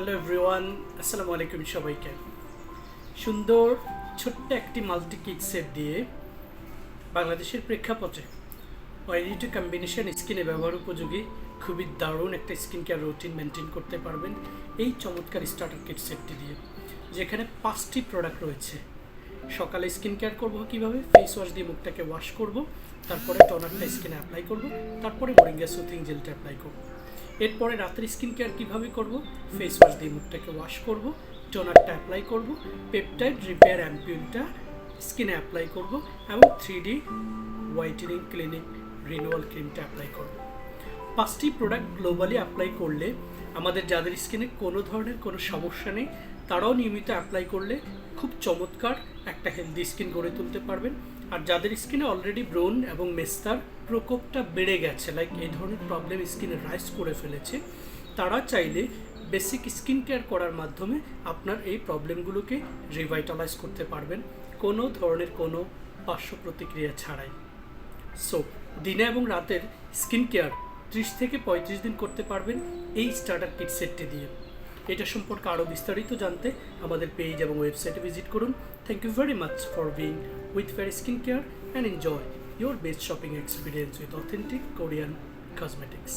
Hello everyone, আসসালামু আলাইকুম সবাইকে। সুন্দর, ছোট্ট একটি মাল্টি কিট সেট দিয়ে বাংলাদেশের প্রেক্ষাপটে ওয়াইডি টু কম্বিনেশন স্কিনে ব্যবহার উপযোগী, খুবই দারুণ একটা স্কিন কেয়ার রুটিন মেনটেন করতে পারবেন এই চমৎকার স্টার্টার কিট সেটটি দিয়ে। যেখানে পাঁচটি প্রোডাক্ট রয়েছে। সকালে স্কিন কেয়ার করব কীভাবে? ফেস ওয়াশ দিয়ে মুখটাকে ওয়াশ করব, তারপরে টোনারটা স্কিনে অ্যাপ্লাই করব, তারপরে মোরিঙ্গা সুথিং জেলটা অ্যাপ্লাই করব। এরপরে রাতের স্কিন কেয়ার কীভাবে করব? ফেস ওয়াশ দিয়ে মুখটাকে ওয়াশ করব। টোনারটা অ্যাপ্লাই করব। পেপটাইড রিপেয়ার অ্যাম্পিউলটা স্কিনে অ্যাপ্লাই করব এবং three D whitening clinic renewal ক্রিমটা অ্যাপ্লাই করব। পাঁচটি প্রোডাক্ট গ্লোবালি অ্যাপ্লাই করলে আমাদের যাদের স্কিনে কোনো ধরনের কোনো সমস্যা নেই, তারাও নিয়মিত অ্যাপ্লাই করলে খুব চমৎকার একটা হেলদি স্কিন গড়ে তুলতে পারবেন। আর যাদের স্কিনে অলরেডি ব্রোন এবং মেস্তার প্রকোপটা বেড়ে গেছে লাইক এই ধরনের প্রবলেম স্কিনে রাইজ করে ফেলেছে, তারা চাইলে বেসিক স্কিন কেয়ার করার মাধ্যমে আপনার এই প্রবলেমগুলোকে রিভাইটালাইজ করতে পারবেন, কোনো ধরনের কোনো পার্শ্ব প্রতিক্রিয়া ছাড়াই। সো দিনে এবং রাতের স্কিন কেয়ার ত্রিশ থেকে পঁয়ত্রিশ দিন করতে পারবেন এই স্টার্টার কিট সেটটি দিয়ে। এটা সম্পর্কে আরও বিস্তারিত জানতে আমাদের পেজ এবং ওয়েবসাইটে ভিজিট করুন। Thank you very much for being with Fair Skin Care and enjoy your best shopping experience with authentic Korean cosmetics